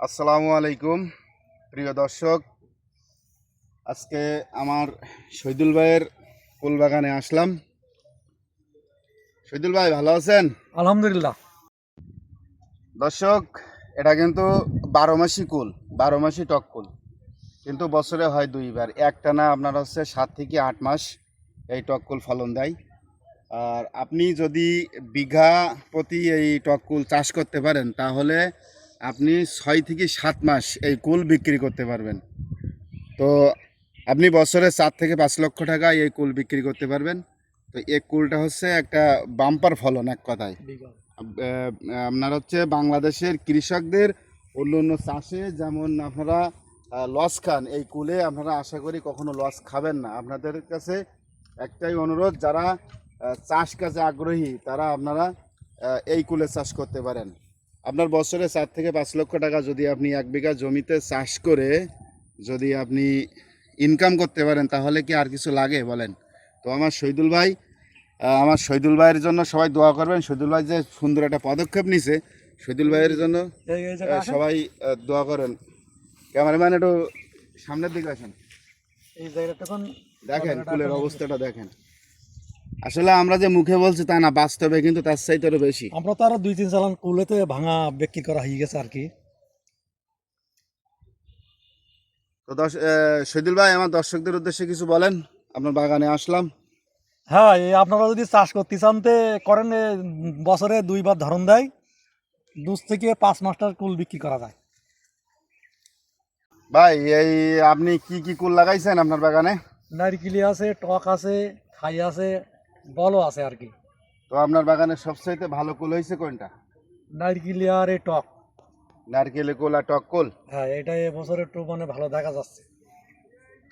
আসসালামু আলাইকুম প্রিয় দর্শক। আজকে আমার শহীদুল ভাইয়ের ফুল বাগানে আসলাম। শহীদুল ভাই ভালো আছেন? আলহামদুলিল্লাহ। দর্শক এটা কিন্তু বারো মাসি কুল বারো মাসি টক কুল। কিন্তু বছরে হয় দুইবার। একটানা আপনার হচ্ছে সাত থেকে আট মাস এই টক কুল ফলন দেয়। আর আপনি যদি বিঘা প্রতি এই টক কুল চাষ করতে পারেন তাহলে আপনি ছয় থেকে সাত মাস এই কুল বিক্রি করতে পারবেন। তো আপনি বছরে চার থেকে পাঁচ লক্ষ টাকা এই কুল বিক্রি করতে পারবেন। তো এই কুলটা হচ্ছে একটা বাম্পার ফলন এক কথায়। আপনার হচ্ছে বাংলাদেশের কৃষকদের অন্য অন্য চাষে যেমন আপনারা লস খান এই কুলে আপনারা আশা করি কখনো লস খাবেন না। আপনাদের কাছে একটাই অনুরোধ যারা চাষ কাজে আগ্রহী তারা আপনারা এই কুলে চাষ করতে পারেন। আপনার বছরে চার থেকে পাঁচ লক্ষ টাকা যদি আপনি এক বিঘা জমিতে চাষ করে যদি আপনি ইনকাম করতে পারেন তাহলে কি আর কিছু লাগে? বলেন। তো আমার শহীদুল ভাই আমার শহীদুল ভাইয়ের জন্য সবাই দোয়া করবেন। শহীদুল ভাই যে সুন্দর একটা পদক্ষেপ নিছে শহীদুল ভাইয়ের জন্য। সবাই দোয়া করেন। ক্যামেরাম্যান একটু সামনের দিকে আসেন। এই জায়গাটা দেখেন ফুলের অবস্থাটা দেখেন। আসলে আমরা যে মুখে বলছি তা না বাস্তবে কিন্তু তার চাইতে আরও বেশি। আমরা তো আরও দুই তিন চালান কুলেতে ভাঙা বিক্রি করা হয়ে গেছে আর কি। তো দশ শহীদুল ভাই আমার দর্শকদের উদ্দেশ্যে কিছু বলেন? আপনার বাগানে আসলাম। হ্যাঁ আপনারা যদি চাষ করতে চান তে করেন বছরে দুইবার ধরন দেয়। দুই থেকে পাঁচ মাসটার কুল বিক্রি করা যায়। ভাই এই আপনি কি কি কুল লাগাইছেন আপনার বাগানে? নারকেলি আছে টক আছে খাই আছে বলও আছে আর কি। তো আপনার বাগানে সবচাইতে ভালো কুল হয়েছে কোনটা? নারকেলি আর এই টক। নারকেল কুল আর টক কুল? হ্যাঁ এটা এবছর একটু মানে ভালো দেখা যাচ্ছে।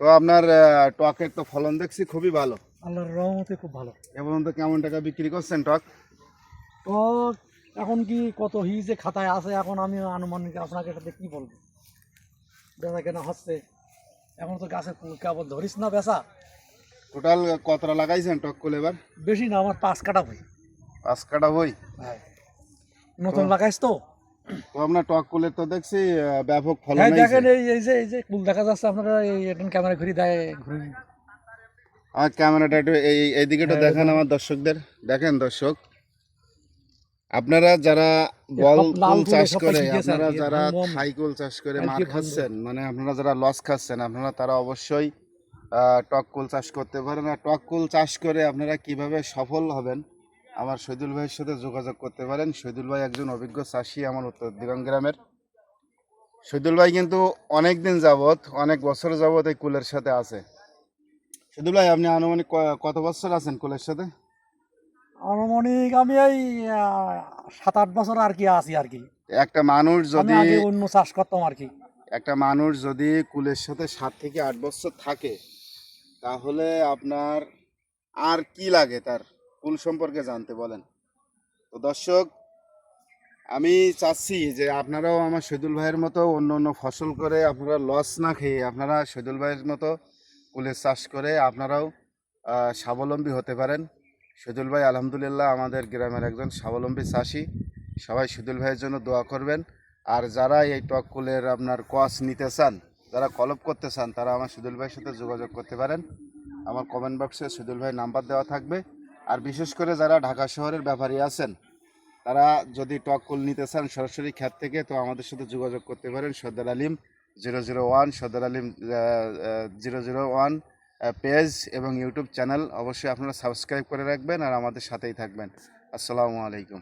তো আপনার আহ, টকের তো ফলন দেখছি খুবই ভালো। আল্লাহর রহমতে খুব ভালো। এবং তো কেমন টাকা বিক্রি করছেন টক? টক এখন কি কত হিজে খাতায় আছে এখন আমি আনুমানিক আপনাকে সাথে কি বলব? বেচা কেনা হচ্ছে। এখন তো গাছের কেবল ধরিস না বেচা? টোটাল কতটা লাগাইছেন টক কুল এবার? বেশি না আমার পাঁচ কাটা বই। পাঁচ কাটা বই? হ্যাঁ। নতুন লাগাইছ তো? তো আপনার টক কুলের তো দেখছি ব্যাপক ফলন হ্যাঁ দেখেন এই এই যে এই যে কুল দেখা যাচ্ছে আপনারা এই এখন ক্যামেরা ঘুরি দেয় ঘুরি। আমার ক্যামেরাটা একটু এই এইদিকে একটু হ্যাঁ, দেখান আমার দর্শকদের। দেখেন দর্শক আপনারা যারা বল কুল চাষ করে আপনারা যারা থাই কুল চাষ করে মার খাচ্ছেন মানে আপনারা যারা লস খাচ্ছেন আপনারা তারা অবশ্যই টক কুল চাষ করতে পারেন আর টক কুল চাষ করে আপনারা কীভাবে সফল হবেন আমার শহীদুল ভাইয়ের সাথে যোগাযোগ করতে পারেন। শহীদুল ভাই একজন অভিজ্ঞ চাষি আমার উত্তর দিগম গ্রামের। শহীদুল ভাই কিন্তু অনেক দিন যাবৎ অনেক বছর যাবত এই কুলের সাথে আছে। শহীদুল ভাই আপনি আনুমানিক কত বছর আছেন কুলের সাথে? আনুমানিক আমি এই সাত আট বছর আর কি আছি আর কি। একটা মানুষ যদি অন্য চাষ করতাম আর কি। একটা মানুষ যদি কুলের সাথে সাত থেকে আট বছর থাকে তাহলে আপনার আর কি লাগে তার? কুল সম্পর্কে জানতে বলেন? তো দর্শক, আমি চাচ্ছি যে আপনারাও আমার শহীদুল ভাইয়ের মতো অন্য অন্য ফসল করে আপনারা লস না খেয়ে আপনারা শহীদুল ভাইয়ের মতো কুলের চাষ করে আপনারাও স্বাবলম্বী হতে পারেন। শহীদুল ভাই আলহামদুলিল্লাহ আমাদের গ্রামের একজন স্বাবলম্বী চাষি। সবাই শহীদুল ভাইয়ের জন্য দোয়া করবেন। আর যারা এই টক কুলের আপনার কস নিতে চান যারা কলপ করতে চান, তারা আমার সুদুল ভাইয়ের সাথে যোগাযোগ করতে পারেন। আমার কমেন্ট বক্সে সুদুল ভাই নাম্বার দেওয়া থাকবে। আর বিশেষ করে যারা ঢাকা শহরের ব্যাপারী আছেন, তারা যদি টক কুল নিতে চান সরাসরি খ্যাত থেকে, তো আমাদের সাথে যোগাযোগ করতে পারেন Sardar Alim zero zero one Sardar Alim zero zero one page এবং ইউটিউব চ্যানেল অবশ্যই আপনারা সাবস্ক্রাইব করে রাখবেন আর আমাদের সাথেই থাকবেন। আসসালামু আলাইকুম।